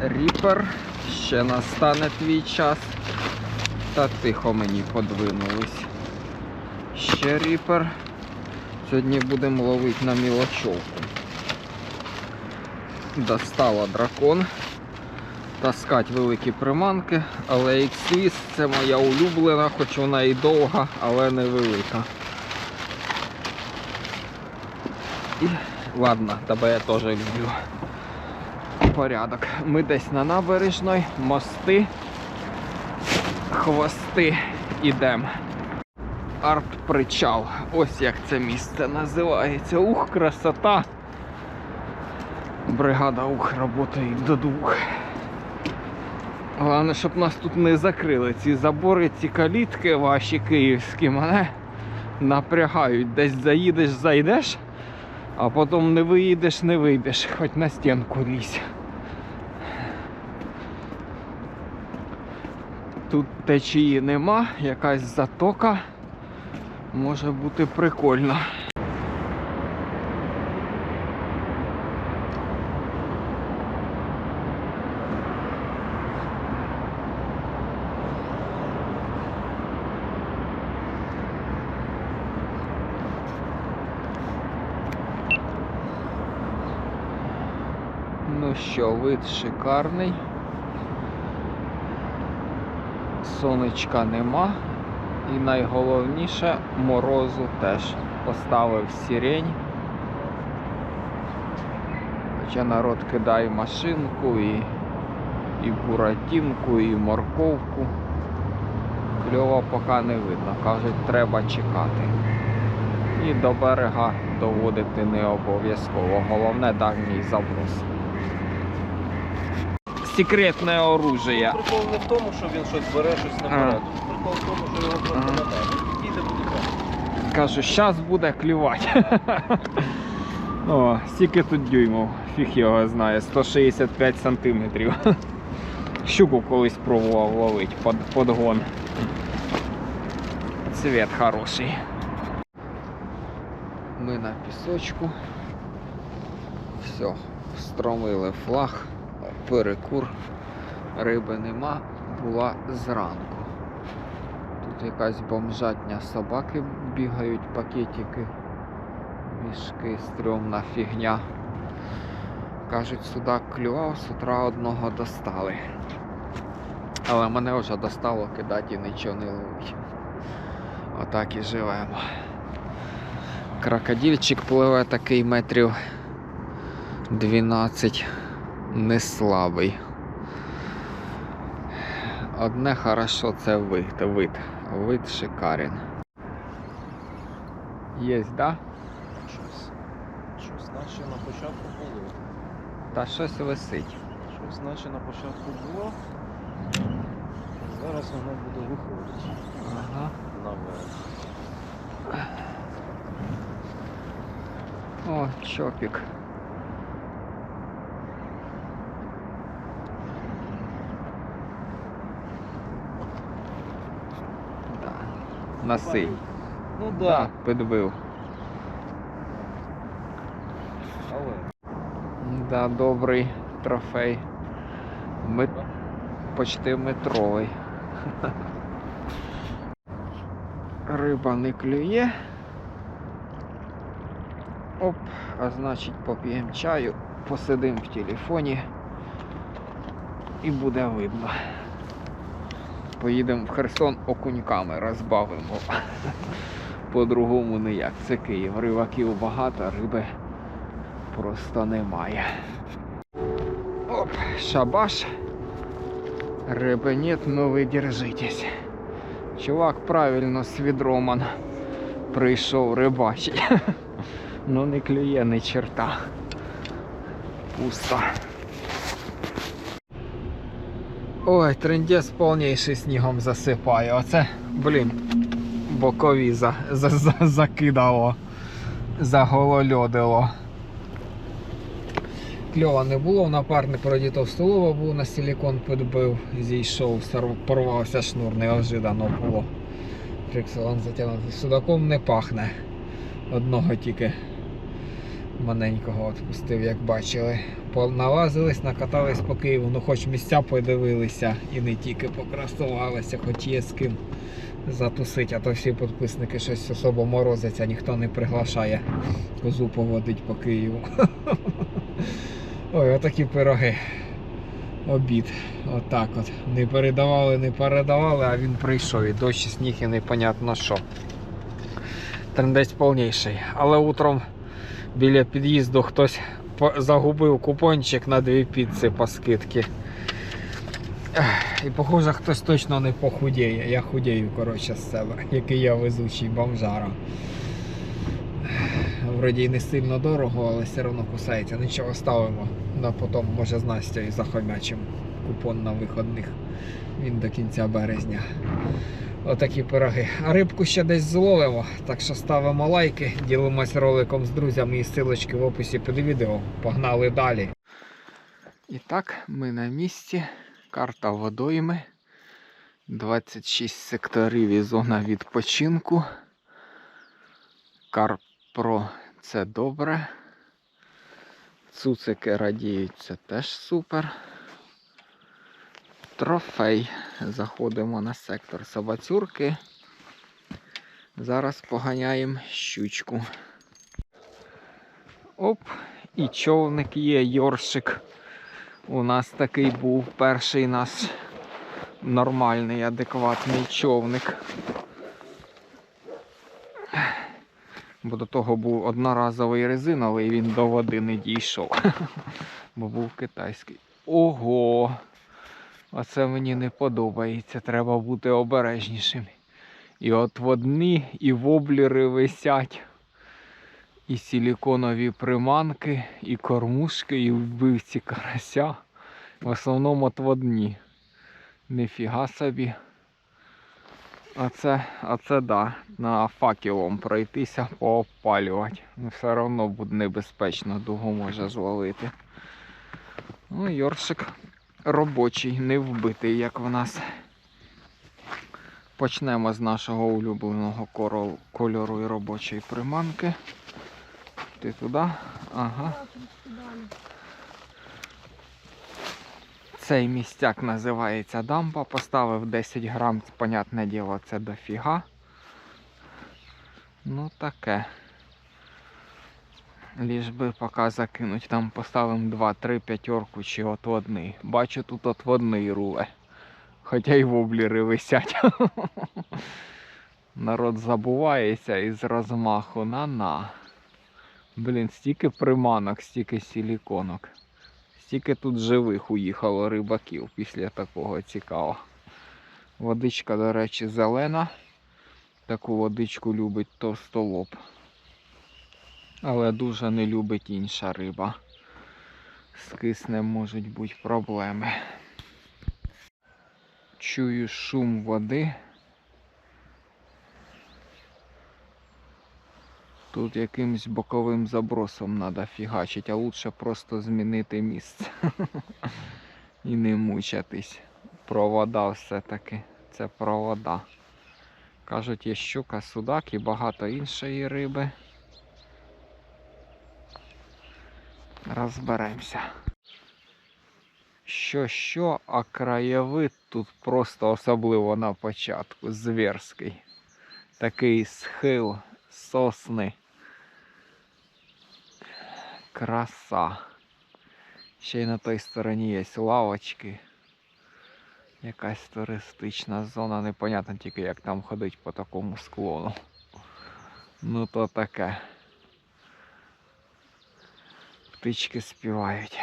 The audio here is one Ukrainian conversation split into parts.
Ріпер, ще настане твій час. Та тихо мені подвинулись. Ще ріпер. Сьогодні будемо ловити на мілочовку. Достала дракон. Таскать великі приманки, але X-Swiss це моя улюблена, хоч вона і довга, але не велика. І ладно, тебе я теж люблю. Порядок. Ми десь на набережної, мости, хвости ідемо. Арт-причал. Ось як це місце називається. Ух, красота! Бригада ух працює до двох. Головне, щоб нас тут не закрили. Ці забори, ці калітки ваші київські мене напрягають. Десь заїдеш, зайдеш, а потім не виїдеш, не вийдеш, хоч на стінку лізь. Тут течії нема, якась затока. Може бути прикольно. Ну що, вид шикарний. Сонечка нема. І найголовніше морозу теж поставив сірень. Хоча народ кидає машинку і, і буратінку, і морковку. Кльова поки не видно. Кажуть, треба чекати. І до берега доводити не обов'язково. Головне дальній заброс. Секретне оружие. Прикол не в тому, що він щось бере, щось наперед. Прикол в тому, що його просто не треба. Буде. Кажу, щас буде клювати. О, стільки тут дюймов, фіг його знає, 165 сантиметрів. Щуку колись пробував ловити под, подгон. Цвет хороший. Ми на пісочку. Все, встромили флаг, перекур, риби нема, була зранку. Тут якась бомжатня собаки бігають, пакетики, мішки, стрьомна фігня. Кажуть, судак клював, з утра одного достали. Але мене вже достало кидати і нічого не ловить. Отак і живемо. Крокодильчик пливе такий метрів 12, не слабий. Одне хорошо це вид, вид. Вид шикарен. Єсть, да? Щось. Щось наче на початку було. Та щось висить. Щось наче на початку було. Зараз воно буде виходити. Ага. Наверх. О, чопік. Насий. Ну Да, да. підбив. Але. Да, добрий трофей. Мет... Почти метровий. Риба не клює. Оп, а значить поп'ємо чаю, посидимо в телефоні і буде видно. Поїдемо в Херсон окуньками розбавимо. По-другому ніяк. Це Київ. Рибаків багато, риби просто немає. Оп, шабаш. Риби нет, но ви держитесь. Чувак правильно з відроман прийшов рибачить. Ну не клює ні черта. Пусто. Ой, трендець повніший снігом засипає. Оце, блін, бокові за, за, за, закидало, заголольодило. Кльова не було, напарник вроді товстолова був на силікон підбив, зійшов, порвався шнур, неожиданно було. Фіксалон затягнутий. Судаком не пахне. Одного тільки Маленького відпустив, як бачили. Налазились, накатались по Києву, ну хоч місця подивилися і не тільки покрасувалися, хоч є з ким затусить, а то всі підписники щось особо морозяться, ніхто не приглашає козу поводить по Києву. Ой, отакі пироги. Обід. Отак от. Не передавали, не передавали, а він прийшов. І дощ, сніг і непонятно що. Трендець повніший. Але утром біля під'їзду хтось загубив купончик на дві піци по скидці. І похоже, хтось точно не похудіє. Я худію, коротше, з себе, який я везучий бомжара. Вроді й не сильно дорого, але все одно кусається. Нічого ставимо. На потім, може, з Настю захомячим купон на виходних. Він до кінця березня. Отакі пироги. А рибку ще десь зловимо. Так що ставимо лайки, ділимось роликом з друзями і силочки в описі під відео. Погнали далі. І так, ми на місці. Карта водойми. 26 секторів і зона відпочинку. Карпро це добре. Цуцики радіють, це теж супер. Трофей. Заходимо на сектор собацюрки. Зараз поганяємо щучку. Оп, і човник є, йоршик. У нас такий був перший наш нормальний, адекватний човник. Бо до того був одноразовий резиновий, він до води не дійшов. Бо був китайський. Ого! Оце мені не подобається. Треба бути обережнішим. І от водні, і воблери висять, і силіконові приманки, і кормушки, і вбивці карася. В основному отводні. Нифіга собі. А це, а це да, на факелом пройтися, поопалювати. Ну, все одно буде небезпечно, дугу може зловити. Ну, Йоршик робочий, не вбитий, як в нас. Почнемо з нашого улюбленого кольору і робочої приманки. Ти туди? Ага. Цей містяк називається дамба. Поставив 10 грам, понятне діло, це дофіга. Ну таке. Ліж би поки закинуть. Там поставимо 2-3 п'ятерку чи отводний. Бачу тут отводний руле. Хоча й воблери висять. Народ забувається із розмаху на-на. Блін, стільки приманок, стільки силіконок. Стільки тут живих уїхало рибаків після такого цікаво. Водичка, до речі, зелена. Таку водичку любить товстолоб. Але дуже не любить інша риба. З киснем можуть бути проблеми. Чую шум води. Тут якимсь боковим забросом треба фігачити, а лучше просто змінити місце. І не мучатись. Провода все-таки. Це провода. Кажуть, є щука, судак і багато іншої риби. Розберемося. Що що, а краєвид тут просто особливо на початку. Зверський. Такий схил, сосни. Краса. Ще й на той стороні є лавочки. Якась туристична зона, непонятно тільки як там ходить по такому склону. Ну то таке. Птички співають.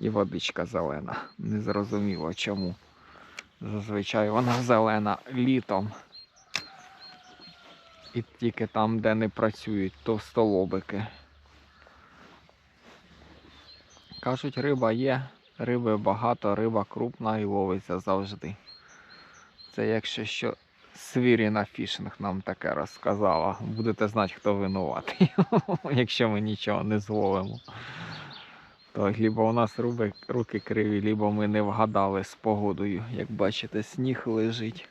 І водичка зелена. Незрозуміло чому. Зазвичай вона зелена літом. І тільки там, де не працюють товстолобики. Кажуть, риба є, риби багато, риба крупна і ловиться завжди. Це якщо що Свіріна фішинг нам таке розказала. Будете знати, хто винуватий, якщо ми нічого не зловимо. То либо у нас руки криві, либо ми не вгадали з погодою. Як бачите, сніг лежить.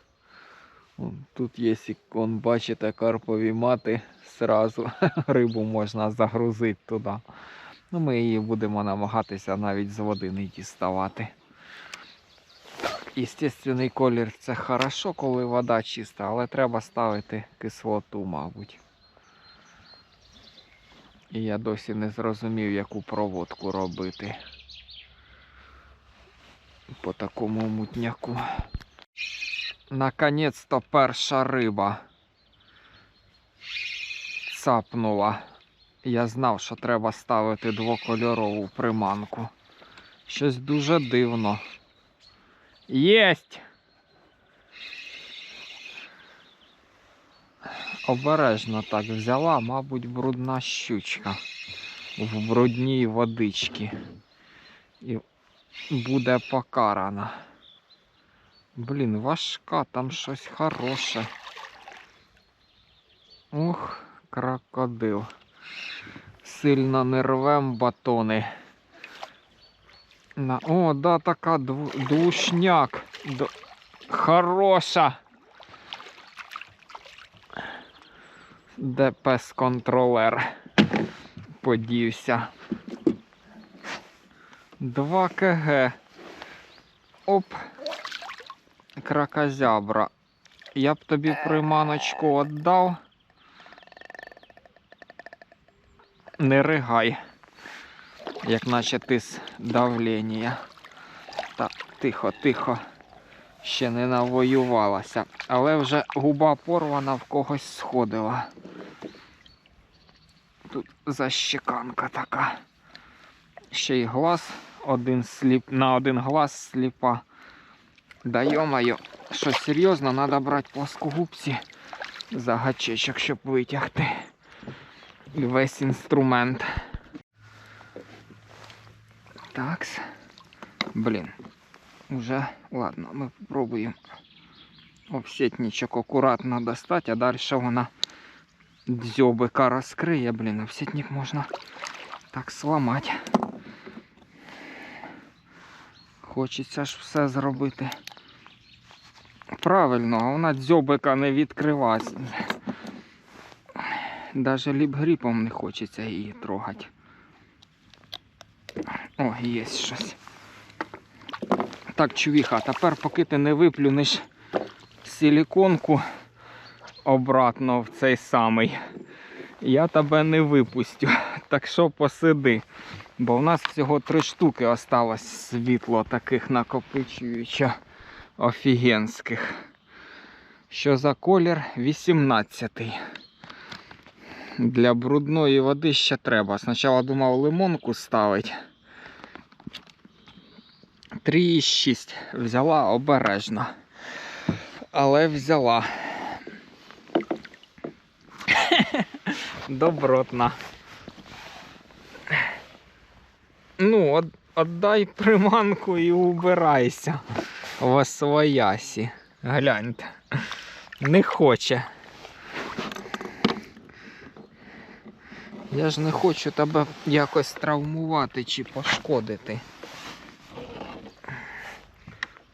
Тут є, і, он, бачите, карпові мати, сразу рибу можна загрузити туди. Ну, ми її будемо намагатися навіть з води не діставати. Естественний колір це хорошо, коли вода чиста, але треба ставити кислоту, мабуть. І я досі не зрозумів, яку проводку робити по такому мутняку. Наконець-то перша риба цапнула. Я знав, що треба ставити двокольорову приманку. Щось дуже дивно. Єсть! Обережно так взяла, мабуть, брудна щучка в брудній водичці. І буде покарана. Блін, важка, там щось хороше. Ух, крокодил. Сильно не рвем батони. На... О, да, така дву... двушняк. Д... Хороша. Де пес-контролер подівся. 2 кг. Оп. Кракозябра. Я б тобі приманочку віддав. Не ригай. Як наче ти з давлення. Так, тихо, тихо. Ще не навоювалася. Але вже губа порвана в когось сходила. Тут защеканка така. Ще й глаз один сліп, на один глаз сліпа. Да йо-моє, що серйозно, треба брати плоскогубці за гачечок, щоб витягти і весь інструмент. Такс. Блін. Уже, ладно, ми спробуємо овсетничок акуратно достати, а далі вона дзьобика розкриє, блін, овсетник можна так сламати. Хочеться ж все зробити правильно, а вона дзьобика не відкривається. Даже ліп-гріпом не хочеться її трогати. О, є щось. Так, чувіха, тепер поки ти не виплюнеш силіконку обратно в цей самий, я тебе не випустю. Так що посиди. Бо в нас всього три штуки осталось світло таких накопичуючих офігенських. Що за колір? 18. Для брудної води ще треба. Спочатку думав лимонку ставити. 3,6 взяла обережно. Але взяла. Добротна. Ну, отдай приманку і убирайся в освоясі. Гляньте. Не хоче. Я ж не хочу тебе якось травмувати чи пошкодити.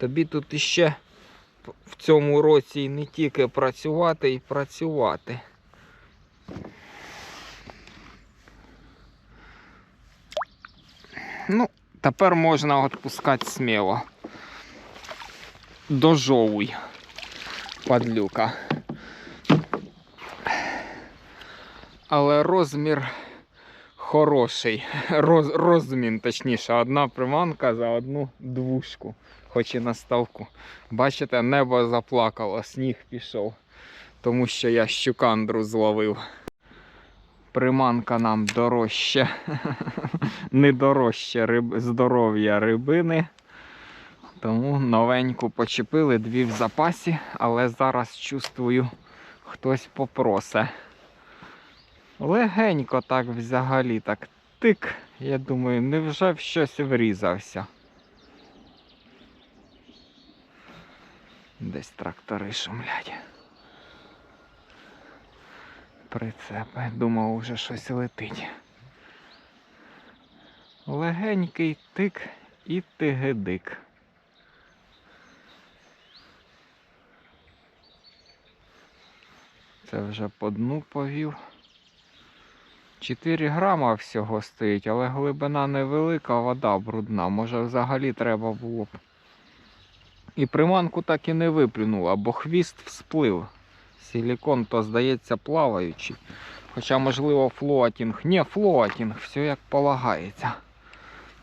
Тобі тут іще в цьому році не тільки працювати і працювати. Ну, тепер можна відпускати сміло. Дожовуй, падлюка. Але розмір хороший. Роз, розмін, точніше, одна приманка за одну двушку, хоч і на ставку. Бачите, небо заплакало, сніг пішов, тому що я щукандру зловив. Приманка нам дорожче, не дорожче риб... здоров'я рибини. Тому новеньку почепили, дві в запасі, але зараз чувствую, хтось попросе. Легенько так взагалі так тик. Я думаю, невже в щось врізався. Десь трактори шумлять. Прицепи. Думав, уже щось летить. Легенький тик і тигидик. Це вже по дну повів. 4 грама всього стоїть, але глибина невелика, вода брудна. Може взагалі треба було б. І приманку так і не виплюнула, бо хвіст всплив. Силікон то здається плаваючий. Хоча, можливо, флоатінг. Ні, флоатінг, все як полагається.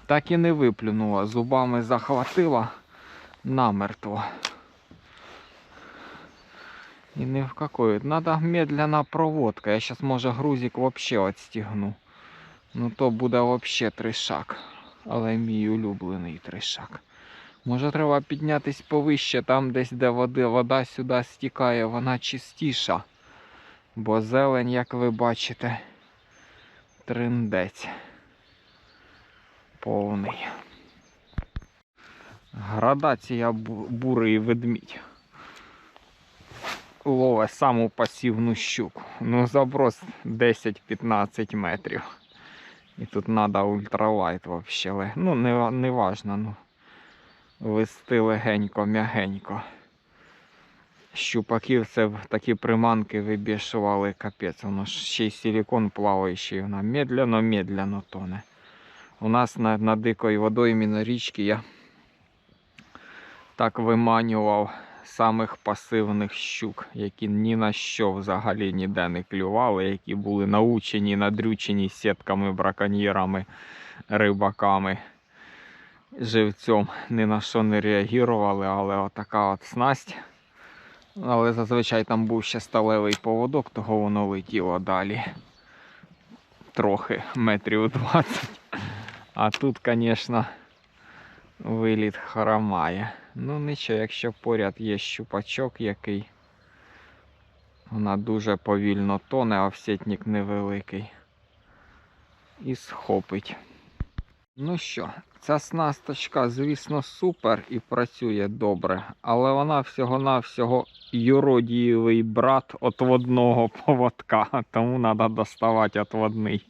Так і не виплюнула. Зубами захватила намертво. И ни в какую. Надо медленна проводка. Я сейчас, може, грузик вообще отстігну. Ну то буде вообще тришак. Але мій улюблений тришак. Може треба піднятись повище, там десь де води, вода сюди стікає, вона чистіша. Бо зелень, як ви бачите, триндець. Повний. Градація бу- бурий ведмідь лове саму пасівну щуку. Ну, заброс 10-15 метрів. І тут треба ультралайт взагалі. Ну, не, не важно, ну. Вести легенько, м'ягенько. Щупаків це такі приманки вибішували капець. Воно ж ще й силікон плаваючий, вона медленно-медленно тоне. У нас на, на дикої водоймі на річці я так виманював самих пасивних щук, які ні на що взагалі ніде не клювали, які були научені, надрючені сітками, браконьєрами, рибаками. Живцем ні на що не реагували, але отака от снасть. Але зазвичай там був ще сталевий поводок, того воно летіло далі. Трохи метрів 20. А тут, звісно, виліт хромає. Ну нічого, якщо поряд є щупачок який. Вона дуже повільно тоне, а всетник невеликий. І схопить. Ну що, ця снасточка, звісно, супер і працює добре, але вона всього-навсього юродієвий брат отводного поводка, тому треба доставати отводний.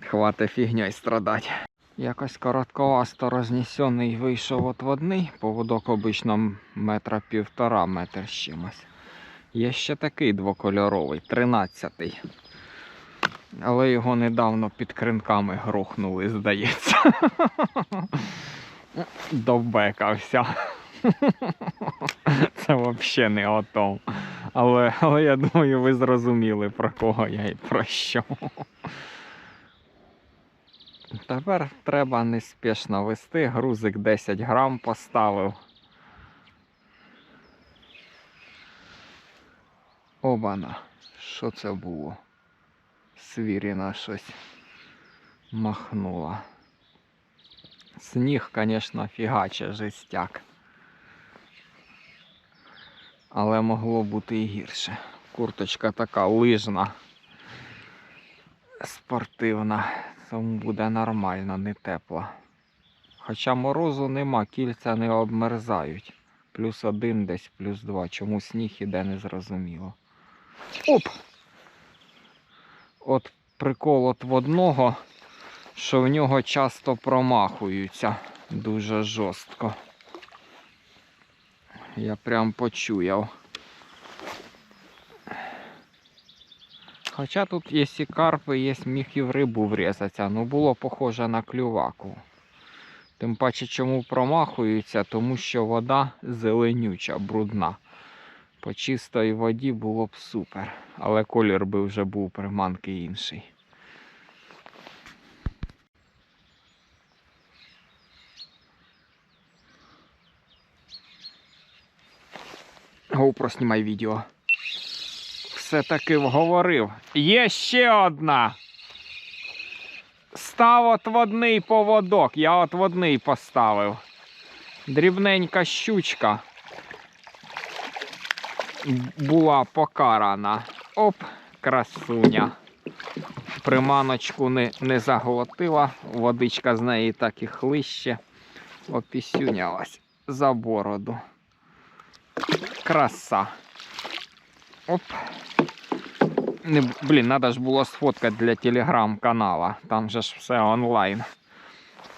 Хватить фігньою страдати. Якось коротковасто рознесений вийшов отводний, поводок обично метра півтора, метр з чимось. Є ще такий двокольоровий, тринадцятий. Але його недавно під кринками грохнули, здається. Довбекався. Це взагалі не готов. Але, але я думаю, ви зрозуміли, про кого я і про що. Тепер треба неспішно вести. Грузик 10 грам поставив. Обана. Що це було? Свіріна щось махнула. Сніг, звісно, фігаче жестяк. Але могло бути і гірше. Курточка така лижна, спортивна, тому буде нормально, не тепло. Хоча морозу нема, кільця не обмерзають. Плюс один десь, плюс два. Чому сніг іде, не зрозуміло. Оп! От прикол от водного, що в нього часто промахуються дуже жорстко. Я прям почуяв. Хоча тут є і карпи, є міг і в рибу врізатися, ну було похоже на клюваку. Тим паче, чому промахуються, тому що вода зеленюча, брудна. По чистій воді було б супер, але колір би вже був приманки інший. GoPro, знімай відео. Все-таки вговорив. Є ще одна. Став отводний поводок. Я отводний поставив. Дрібненька щучка була покарана. Оп, красуня. Приманочку не, не заглотила, водичка з неї так і хлище. Опісюнялась за бороду. Краса. Оп. Блін, треба ж було сфоткати для телеграм-канала. Там же ж все онлайн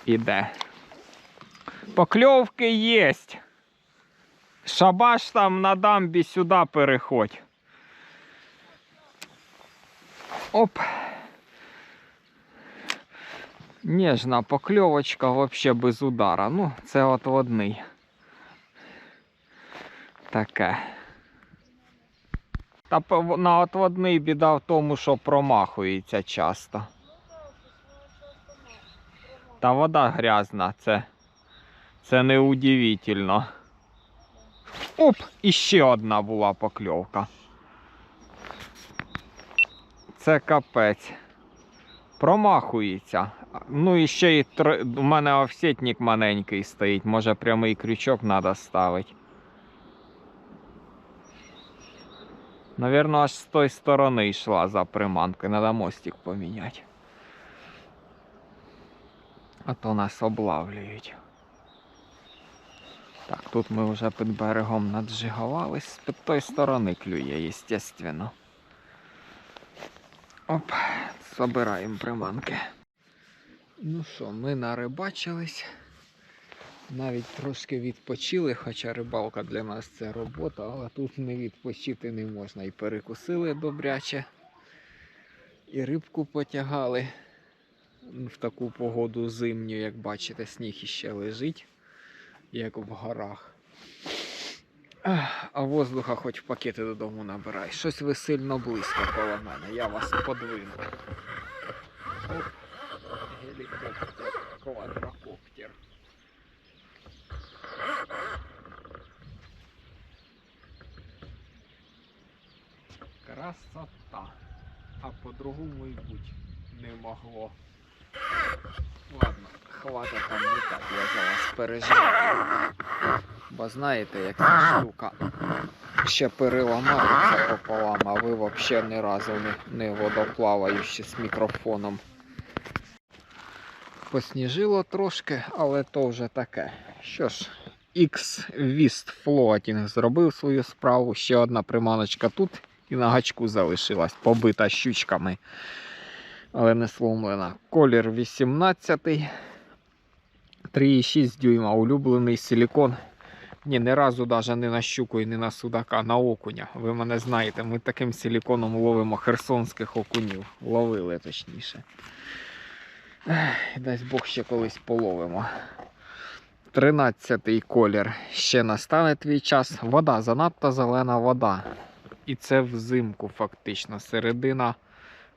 іде. Покльовки є. Шабаш там на дамбі сюди переходь. Оп. Нежна покльовочка вообще без удара. Ну, це от водний. Таке. Та на отводний біда в тому, що промахується часто. Та вода грязна, це, це не. Оп, і ще одна була покльовка. Це капець. Промахується. Ну і ще й тр... у мене офсетник маленький стоїть, може прямий крючок треба ставити. Навірно, аж з тої сторони йшла за приманкою. Треба мостик поміняти. А то нас облавлюють. Так, тут ми вже під берегом наджигувались. З під тої сторони клює, естественно. Оп, забираємо приманки. Ну що, ми нарибачились. Навіть трошки відпочили, хоча рибалка для нас це робота, але тут не відпочити не можна. І перекусили добряче, і рибку потягали в таку погоду зимню, як бачите, сніг іще лежить, як в горах. А воздуха хоч пакети додому набирай. Щось ви сильно близько коло мене, я вас подвину. Оп, гелікоптер, квадрокоптер. Красота. А по-другому і бути не могло. Ладно, хватить там не так, я за вас переживаю. Бо знаєте, як ця штука ще переламається пополам, а ви взагалі ні разу не, не водоплаваючи з мікрофоном. Посніжило трошки, але то вже таке. Що ж, X-Vist Floating зробив свою справу. Ще одна приманочка тут і на гачку залишилась, побита щучками. Але не сломлена. Колір 18. 3,6 дюйма. Улюблений силікон. Ні, ні разу навіть не на щуку і не на судака, на окуня. Ви мене знаєте, ми таким силіконом ловимо херсонських окунів. Ловили точніше. Дасть Бог ще колись половимо. 13 колір. Ще настане твій час. Вода, занадто зелена вода. І це взимку, фактично, середина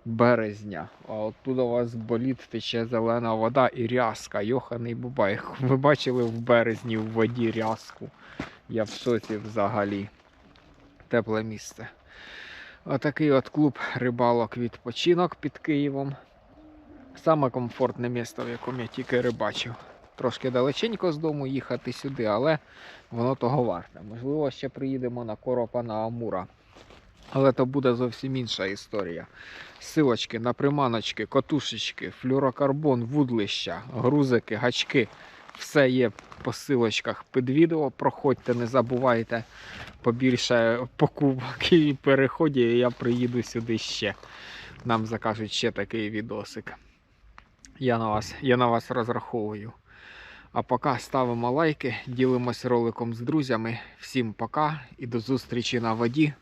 березня. А оттуда у вас боліт тече зелена вода і рязка. Йоханий бубай. Ви бачили в березні в воді рязку. Я в шоці взагалі. Тепле місце. Отакий от клуб рибалок відпочинок під Києвом. Саме комфортне місто, в якому я тільки рибачив. Трошки далеченько з дому їхати сюди, але воно того варте. Можливо, ще приїдемо на коропа на Амура. Але то буде зовсім інша історія. Силочки на приманочки, котушечки, флюрокарбон, вудлища, грузики, гачки. Все є по силочках під відео. Проходьте, не забувайте побільше покупок і переходів, і я приїду сюди ще. Нам закажуть ще такий відосик. Я на вас, я на вас розраховую. А поки ставимо лайки, ділимось роликом з друзями. Всім пока і до зустрічі на воді.